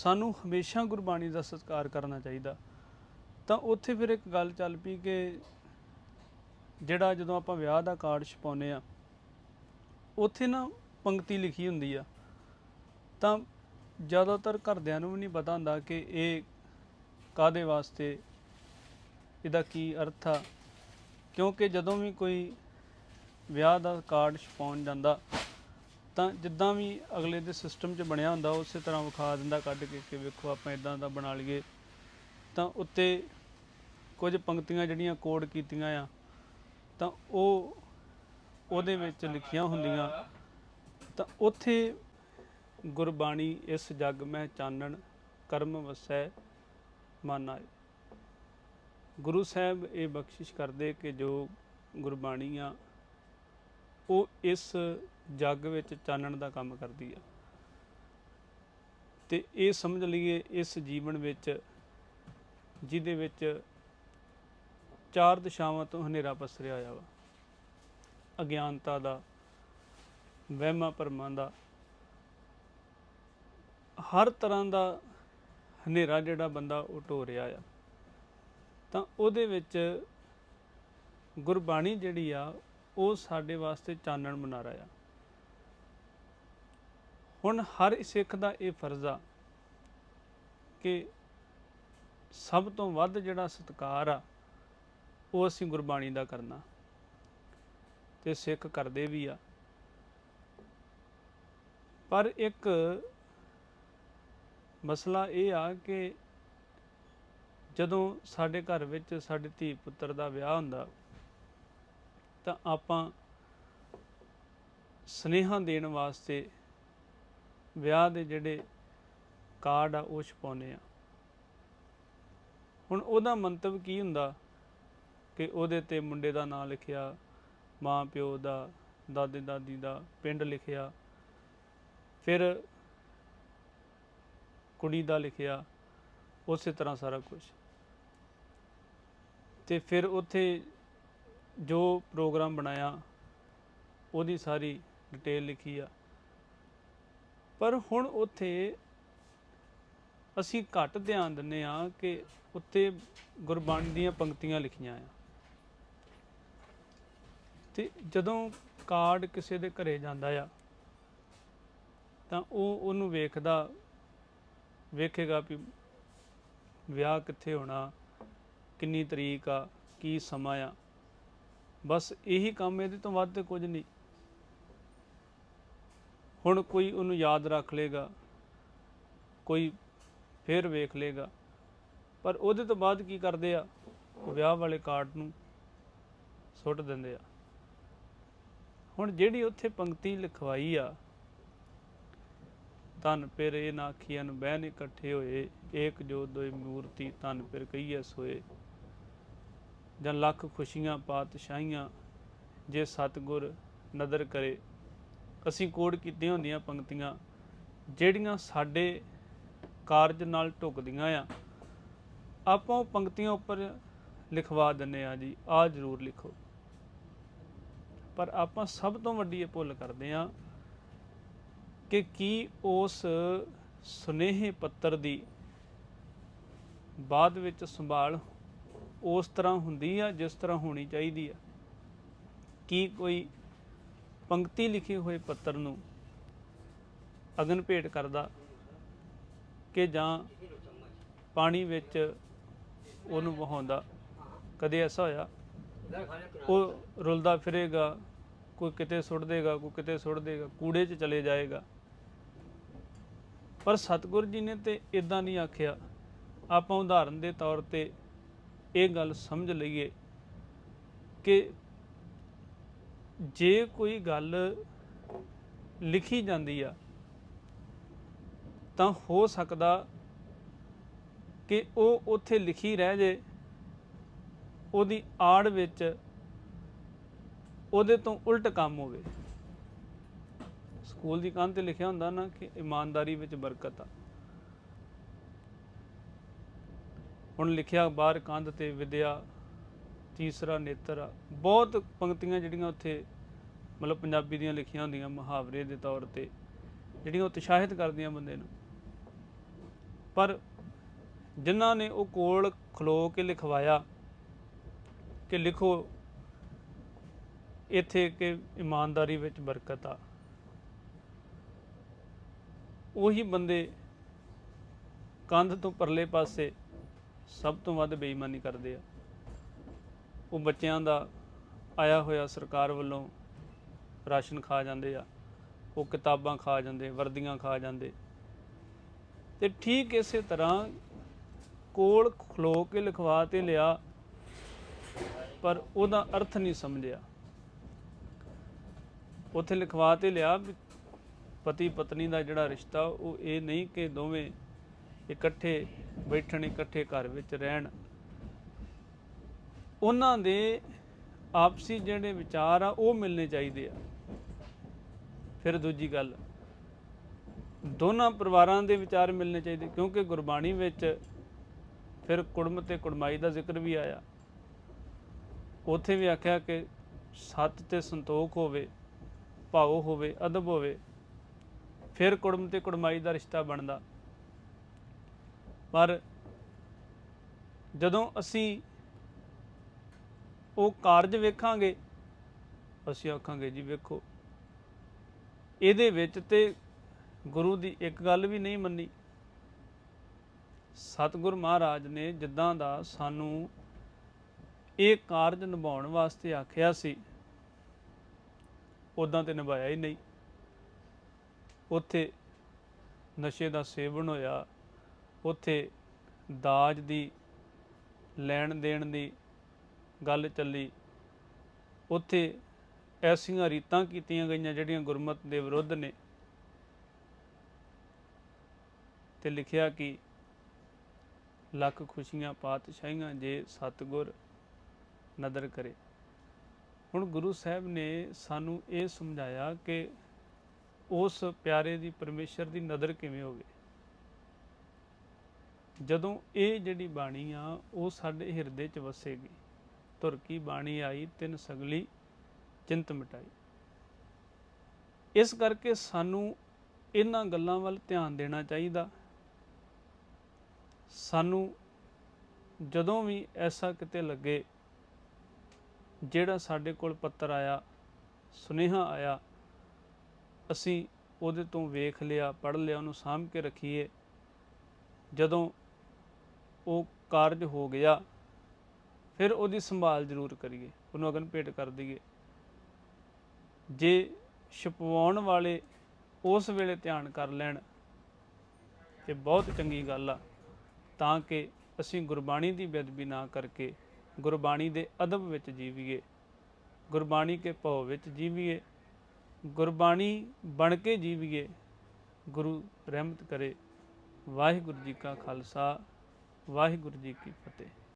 ਸਾਨੂੰ ਹਮੇਸ਼ਾ ਗੁਰਬਾਣੀ ਦਾ ਸਤਿਕਾਰ ਕਰਨਾ ਚਾਹੀਦਾ। ਤਾਂ ਉੱਥੇ ਫਿਰ ਇੱਕ ਗੱਲ ਚੱਲ ਪਈ ਕਿ ਜਿਹੜਾ ਜਦੋਂ ਆਪਾਂ ਵਿਆਹ ਦਾ ਕਾਰਡ ਛਪਾਉਂਦੇ ਆ ਉੱਥੇ ਨਾ ਪੰਕਤੀ ਲਿਖੀ ਹੁੰਦੀ ਆ। ਤਾਂ ਜ਼ਿਆਦਾਤਰ ਘਰਦਿਆਂ ਨੂੰ ਵੀ ਨਹੀਂ ਪਤਾ ਹੁੰਦਾ ਕਿ ਇਹ ਕਾਦੇ ਵਾਸਤੇ, ਇਹਦਾ ਕੀ ਅਰਥ ਆ। ਕਿਉਂਕਿ ਜਦੋਂ ਵੀ ਕੋਈ ਵਿਆਹ ਦਾ ਕਾਰਡ ਛਪਾਉਣ ਜਾਂਦਾ ਤਾਂ ਜਿੱਦਾਂ ਵੀ ਅਗਲੇ ਦੇ ਸਿਸਟਮ 'ਚ ਬਣਿਆ ਹੁੰਦਾ, ਉਸੇ ਤਰ੍ਹਾਂ ਵਿਖਾ ਦਿੰਦਾ, ਕੱਢ ਕੇ ਕਿ ਵੇਖੋ ਆਪਾਂ ਇਦਾਂ ਦਾ ਬਣਾ ਲਈਏ। ਤਾਂ ਉੱਤੇ ਕੁਝ ਪੰਕਤੀਆਂ ਜਿਹੜੀਆਂ ਕੋਡ ਕੀਤੀਆਂ ਆ, ਤਾਂ ਉਹ ਉਹਦੇ ਵਿੱਚ ਲਿਖੀਆਂ ਹੁੰਦੀਆਂ। ਤਾਂ ਉੱਥੇ ਗੁਰਬਾਣੀ ਇਸ ਜਗ ਮੈਂ ਚਾਨਣ, ਕਰਮ ਵਸੈ, ਮਨ। ਆਏ ਗੁਰੂ ਸਾਹਿਬ ਇਹ ਬਖਸ਼ਿਸ਼ ਕਰਦੇ ਕਿ ਜੋ ਗੁਰਬਾਣੀ ਆ, ਉਹ ਇਸ ਜੱਗ ਵਿੱਚ ਚਾਨਣ ਦਾ ਕੰਮ ਕਰਦੀ ਆ। ਤੇ ਇਹ ਸਮਝ ਲਈਏ ਇਸ ਜੀਵਨ ਵਿੱਚ, ਜਿਹਦੇ ਵਿੱਚ ਚਾਰ ਦਿਸ਼ਾਵਾਂ ਤੋਂ ਹਨੇਰਾ ਪਸਰਿਆ ਹੋਇਆ ਵਾ। ਅਗਿਆਨਤਾ ਦਾ, ਵਹਿਮਾਂ ਭਰਮਾਂ ਦਾ, ਹਰ ਤਰ੍ਹਾਂ ਦਾ ਹਨੇਰਾ ਜਿਹੜਾ ਬੰਦਾ ਉਹ ਢੋ ਰਿਹਾ ਆ। ਤਾਂ ਉਹਦੇ ਵਿੱਚ ਗੁਰਬਾਣੀ ਜਿਹੜੀ ਆ, ਉਹ ਸਾਡੇ ਵਾਸਤੇ ਚਾਨਣ ਮਨਾਰਾ ਆ। ਹੁਣ ਹਰ ਸਿੱਖ ਦਾ ਇਹ ਫਰਜ਼ ਆ ਕਿ ਸਭ ਤੋਂ ਵੱਧ ਜਿਹੜਾ ਸਤਿਕਾਰ ਆ, ਉਹ ਅਸੀਂ ਗੁਰਬਾਣੀ ਦਾ ਕਰਨਾ। ਤੇ ਸਿੱਖ ਕਰਦੇ ਵੀ ਆ। ਪਰ ਇੱਕ ਮਸਲਾ ਇਹ ਆ ਕਿ ਜਦੋਂ ਸਾਡੇ ਘਰ ਵਿੱਚ ਸਾਡੇ ਧੀ ਪੁੱਤਰ ਦਾ ਵਿਆਹ ਹੁੰਦਾ, ਤਾਂ ਆਪਾਂ ਸਨੇਹਾ ਦੇਣ ਵਾਸਤੇ ਵਿਆਹ ਦੇ ਜਿਹੜੇ ਕਾਰਡ ਆ, ਉਹ ਛਪਾਉਂਦੇ ਆ। ਹੁਣ ਉਹਦਾ ਮੰਤਵ ਕੀ ਹੁੰਦਾ? ਕਿ ਉਹਦੇ ਤੇ ਮੁੰਡੇ ਦਾ ਨਾਂ ਲਿਖਿਆ, ਮਾਂ ਪਿਓ ਦਾ, ਦਾਦੇ ਦਾਦੀ ਦਾ ਪਿੰਡ ਲਿਖਿਆ, ਫਿਰ ਕੁੜੀ ਦਾ ਲਿਖਿਆ, ਉਸੇ ਤਰ੍ਹਾਂ ਸਾਰਾ ਕੁਝ ਤੇ ਫਿਰ ਉੱਥੇ ਜੋ ਪ੍ਰੋਗਰਾਮ ਬਣਾਇਆ, ਉਹਦੀ ਸਾਰੀ ਡਿਟੇਲ ਲਿਖੀ ਆ। ਪਰ ਹੁਣ ਉੱਥੇ ਅਸੀਂ ਘੱਟ ਧਿਆਨ ਦਿੰਨੇ ਆ ਕਿ ਉੱਤੇ ਗੁਰਬਾਣੀ ਦੀਆਂ ਪੰਕਤੀਆਂ ਲਿਖੀਆਂ ਆ। ਤੇ ਜਦੋਂ ਕਾਰਡ ਕਿਸੇ ਦੇ ਘਰੇ ਜਾਂਦਾ ਆ, ਤਾਂ ਉਹ ਉਹਨੂੰ ਵੇਖਦਾ, ਵੇਖੇਗਾ ਵੀ ਵਿਆਹ ਕਿੱਥੇ ਹੋਣਾ, ਕਿੰਨੀ ਤਰੀਕ ਆ, ਕੀ ਸਮਾਂ ਆ। ਬਸ ਇਹੀ ਕੰਮ ਇਹਦੇ ਤੋਂ ਵੱਧ ਤੇ ਕੁਝ ਨਹੀਂ। ਹੁਣ ਕੋਈ ਉਹਨੂੰ ਯਾਦ ਰੱਖ ਲੇਗਾ, ਕੋਈ ਫੇਰ ਵੇਖ ਲੇਗਾ। ਪਰ ਉਹਦੇ ਤੋਂ ਬਾਅਦ ਕੀ ਕਰਦੇ ਆ? ਵਿਆਹ ਵਾਲੇ ਕਾਰਡ ਨੂੰ ਸੁੱਟ ਦਿੰਦੇ ਆ। ਹੁਣ ਜਿਹੜੀ ਉੱਥੇ ਪੰਕਤੀ ਲਿਖਵਾਈ ਆ ਤਨ ਪਿਰ ਇਹ ਨਾਖੀਆਂ ਨੂੰ ਬਹਿਨ ਇਕੱਠੇ ਹੋਏ, ਏਕ ਜੋ ਦੋਇ ਮੂਰਤੀ ਤਨ ਫਿਰ ਕਹੀਐ ਸੋਏ। ਜਾਂ ਲੱਖ ਖੁਸ਼ੀਆਂ ਪਾਤਸ਼ਾਹੀਆਂ, ਜੇ ਸਤਗੁਰ ਨਦਰ ਕਰੇ ਅਸੀਂ ਕੋਡ ਕੀਤੀਆਂ ਹੁੰਦੀਆਂ ਪੰਕਤੀਆਂ, ਜਿਹੜੀਆਂ ਸਾਡੇ ਕਾਰਜ ਨਾਲ ਢੁਕਦੀਆਂ ਆ। ਆਪਾਂ ਉਹ ਪੰਕਤੀਆਂ ਉੱਪਰ ਲਿਖਵਾ ਦਿੰਨੇ ਆ ਜੀ ਆ ਜ਼ਰੂਰ ਲਿਖੋ। ਪਰ ਆਪਾਂ ਸਭ ਤੋਂ ਵੱਡੀ ਇਹ ਭੁੱਲ ਕਰਦੇ ਆ ਕਿ ਕੀ ਉਸ ਸੁਨੇਹੇ ਪੱਤਰ ਦੀ ਬਾਅਦ ਵਿੱਚ ਸੰਭਾਲ ਉਸ ਤਰ੍ਹਾਂ ਹੁੰਦੀ ਆ, ਜਿਸ ਤਰ੍ਹਾਂ ਹੋਣੀ ਚਾਹੀਦੀ ਆ? ਕੀ ਕੋਈ ਪੰਕਤੀ ਲਿਖੇ ਹੋਏ ਪੱਤਰ ਨੂੰ ਅਗਨ ਭੇਟ ਕਰਦਾ ਕਿ ਜਾਂ ਪਾਣੀ ਵਿੱਚ ਉਹਨੂੰ ਵਹਾਉਂਦਾ। ਕਦੇ ਐਸਾ ਹੋਇਆ? ਉਹ ਰੁਲਦਾ ਫਿਰੇਗਾ, ਕੋਈ ਕਿਤੇ ਸੁੱਟ ਦੇਗਾ, ਕੋਈ ਕਿਤੇ ਸੁੱਟ ਦੇਗਾ, ਕੂੜੇ 'ਚ ਚਲੇ ਜਾਏਗਾ। ਪਰ ਸਤਿਗੁਰ ਜੀ ਨੇ ਤੇ ਇਦਾਂ ਨਹੀਂ ਆਖਿਆ। ਆਪਾਂ ਉਦਾਹਰਨ ਦੇ ਤੌਰ ਤੇ ਇਹ ਗੱਲ ਸਮਝ ਲਈਏ ਕਿ ਜੇ ਕੋਈ ਗੱਲ ਲਿਖੀ ਜਾਂਦੀ ਆ, ਤਾਂ ਹੋ ਸਕਦਾ ਕਿ ਉਹ ਉੱਥੇ ਲਿਖੀ ਰਹਿ ਜੇ, ਉਹਦੀ ਆੜ ਵਿੱਚ ਉਹਦੇ ਤੋਂ ਉਲਟ ਕੰਮ ਹੋਵੇ। ਸਕੂਲ ਦੀ ਕੰਧ ਤੇ ਲਿਖਿਆ ਹੁੰਦਾ ਨਾ ਕਿ ਇਮਾਨਦਾਰੀ ਵਿੱਚ ਬਰਕਤ ਆ। ਹੁਣ ਲਿਖਿਆ ਬਾਹਰ ਕੰਧ ਤੇ ਵਿਦਿਆ ਤੀਸਰਾ ਨੇਤਰ ਆ। ਬਹੁਤ ਪੰਕਤੀਆਂ ਜਿਹੜੀਆਂ ਉੱਥੇ ਮਤਲਬ ਪੰਜਾਬੀ ਦੀਆਂ ਲਿਖੀਆਂ ਹੁੰਦੀਆਂ ਮੁਹਾਵਰੇ ਦੇ ਤੌਰ ਤੇ, ਜਿਹੜੀਆਂ ਉਤਸ਼ਾਹਿਤ ਕਰਦੀਆਂ ਬੰਦੇ ਨੂੰ। ਪਰ ਜਿਨ੍ਹਾਂ ਨੇ ਉਹ ਕੋਲ ਖਲੋ ਕੇ ਲਿਖਵਾਇਆ ਕਿ ਲਿਖੋ, ਇੱਥੇ ਕਿ ਇਮਾਨਦਾਰੀ ਵਿੱਚ ਬਰਕਤ ਆ। ਉਹੀ ਬੰਦੇ ਕੰਧ ਤੋਂ ਪਰਲੇ ਪਾਸੇ ਸਭ ਤੋਂ ਵੱਧ ਬੇਈਮਾਨੀ ਕਰਦੇ ਆ। ਉਹ ਬੱਚਿਆਂ ਦਾ ਆਇਆ ਹੋਇਆ ਸਰਕਾਰ ਵੱਲੋਂ ਰਾਸ਼ਨ ਖਾ ਜਾਂਦੇ ਆ, ਉਹ ਕਿਤਾਬਾਂ ਖਾ ਜਾਂਦੇ, ਵਰਦੀਆਂ ਖਾ ਜਾਂਦੇ। ਤੇ ਠੀਕ ਇਸੇ ਤਰ੍ਹਾਂ ਕੋਲ ਖਲੋ ਕੇ ਲਿਖਵਾ ਤੇ ਲਿਆ, ਪਰ ਉਹਦਾ ਅਰਥ ਨਹੀਂ ਸਮਝਿਆ। ਉੱਥੇ ਲਿਖਵਾ ਤੇ ਲਿਆ ਵੀ ਪਤੀ ਪਤਨੀ ਦਾ ਜਿਹੜਾ ਰਿਸ਼ਤਾ, ਉਹ ਇਹ ਨਹੀਂ ਕਿ ਦੋਵੇਂ ਇਕੱਠੇ ਬੈਠਣ, ਇਕੱਠੇ ਘਰ ਵਿੱਚ ਰਹਿਣ। ਉਹਨਾਂ ਦੇ ਆਪਸੀ ਜਿਹੜੇ ਵਿਚਾਰ ਆ, ਉਹ ਮਿਲਨੇ ਚਾਹੀਦੇ ਆ। ਫਿਰ ਦੂਜੀ ਗੱਲ, ਦੋਨਾਂ ਪਰਿਵਾਰਾਂ ਦੇ ਵਿਚਾਰ ਮਿਲਨੇ ਚਾਹੀਦੇ, ਕਿਉਂਕਿ ਗੁਰਬਾਣੀ ਵਿੱਚ ਫਿਰ ਕੁੜਮ ਤੇ ਕੁੜਮਾਈ ਦਾ ਜ਼ਿਕਰ ਵੀ ਆਇਆ। ਉਥੇ ਵੀ ਆਖਿਆ ਕਿ ਸੱਤ ਤੇ ਸੰਤੋਖ ਹੋਵੇ, ਭਾਉ ਹੋਵੇ, ਅਦਬ ਹੋਵੇ, ਫਿਰ ਕੁੜਮ ਤੇ ਕੁੜਮਾਈ ਦਾ ਰਿਸ਼ਤਾ ਬਣਦਾ। ਪਰ ਜਦੋਂ ਅਸੀਂ ਉਹ ਕਾਰਜ ਵੇਖਾਂਗੇ। ਅਸੀਂ ਆਖਾਂਗੇ, ਜੀ ਵੇਖੋ, ਇਹਦੇ ਵਿੱਚ ਤੇ ਗੁਰੂ ਦੀ ਇੱਕ ਗੱਲ ਵੀ ਨਹੀਂ ਮੰਨੀ। ਸਤਿਗੁਰ ਮਹਾਰਾਜ ਨੇ ਜਿੱਦਾਂ ਦਾ ਸਾਨੂੰ ਇਹ ਕਾਰਜ ਨਿਭਾਉਣ ਵਾਸਤੇ ਆਖਿਆ ਸੀ ਉਦਾਂ ਤੇ ਨਿਭਾਇਆ ਹੀ ਨਹੀਂ। ਉੱਥੇ ਨਸ਼ੇ ਦਾ ਸੇਵਨ ਹੋਇਆ, ਉੱਥੇ ਦਾਜ ਦੀ ਲੈਣ ਦੇਣ ਦੀ ਗੱਲ ਚੱਲੀ। ਉੱਥੇ ਐਸੀਆਂ ਰੀਤਾਂ ਕੀਤੀਆਂ ਗਈਆਂ ਜਿਹੜੀਆਂ ਗੁਰਮਤ ਦੇ ਵਿਰੁੱਧ ਨੇ। ਤੇ ਲਿਖਿਆ ਕਿ ਲੱਖ ਖੁਸ਼ੀਆਂ ਪਾਤਸ਼ਾਹੀਆਂ ਜੇ ਸਤਗੁਰ ਨਦਰ ਕਰੇ। ਹੁਣ ਗੁਰੂ ਸਾਹਿਬ ਨੇ ਸਾਨੂੰ ਇਹ ਸਮਝਾਇਆ ਕਿ ਉਸ ਪਿਆਰੇ ਦੀ ਪਰਮੇਸ਼ਰ ਦੀ ਨਦਰ ਕਿਵੇਂ ਹੋਵੇ। ਜਦੋਂ ਇਹ ਜਿਹੜੀ ਬਾਣੀ ਆ, ਉਹ ਸਾਡੇ ਹਿਰਦੇ 'ਚ ਵਸੇਗੀ। ਧੁਰ ਕੀ ਬਾਣੀ ਆਈ, ਤਿੰਨ ਸਗਲੀ ਚਿੰਤ ਮਿਟਾਈ। ਇਸ ਕਰਕੇ ਸਾਨੂੰ ਇਹਨਾਂ ਗੱਲਾਂ ਵੱਲ ਧਿਆਨ ਦੇਣਾ ਚਾਹੀਦਾ। ਸਾਨੂੰ ਜਦੋਂ ਵੀ ਐਸਾ ਕਿਤੇ ਲੱਗੇ, ਜਿਹੜਾ ਸਾਡੇ ਕੋਲ ਪੱਤਰ ਆਇਆ, ਸੁਨੇਹਾ ਆਇਆ, ਅਸੀਂ ਉਹਦੇ ਤੋਂ ਵੇਖ ਲਿਆ, ਪੜ੍ਹ ਲਿਆ, ਉਹਨੂੰ ਸਾਂਭ ਕੇ ਰੱਖੀਏ, ਜਦੋਂ ਉਹ ਕਾਰਜ ਹੋ ਗਿਆ ਫਿਰ ਉਹਦੀ ਸੰਭਾਲ ਜ਼ਰੂਰ ਕਰੀਏ, ਉਹਨੂੰ ਅਗਨ ਭੇਟ ਕਰ ਦਈਏ। ਜੇ ਛਪਵਾਉਣ ਵਾਲੇ ਉਸ ਵੇਲੇ ਧਿਆਨ ਕਰ ਲੈਣ ਤੇ ਬਹੁਤ ਚੰਗੀ ਗੱਲ ਆ, ਤਾਂ ਕਿ ਅਸੀਂ ਗੁਰਬਾਣੀ ਦੀ ਬੇਅਦਬੀ ਨਾ ਕਰਕੇ ਗੁਰਬਾਣੀ ਦੇ ਅਦਬ ਵਿੱਚ ਜੀਵੀਏ, ਗੁਰਬਾਣੀ ਕੇ ਭਉ ਵਿੱਚ ਜੀਵੀਏ, ਗੁਰਬਾਣੀ ਬਣ ਕੇ ਜੀਵੀਏ, ਗੁਰੂ ਰਹਿਮਤ ਕਰੇ। ਵਾਹਿਗੁਰੂ ਜੀ ਕਾ ਖਾਲਸਾ, ਵਾਹਿਗੁਰੂ ਜੀ ਕੀ ਫਤਿਹ।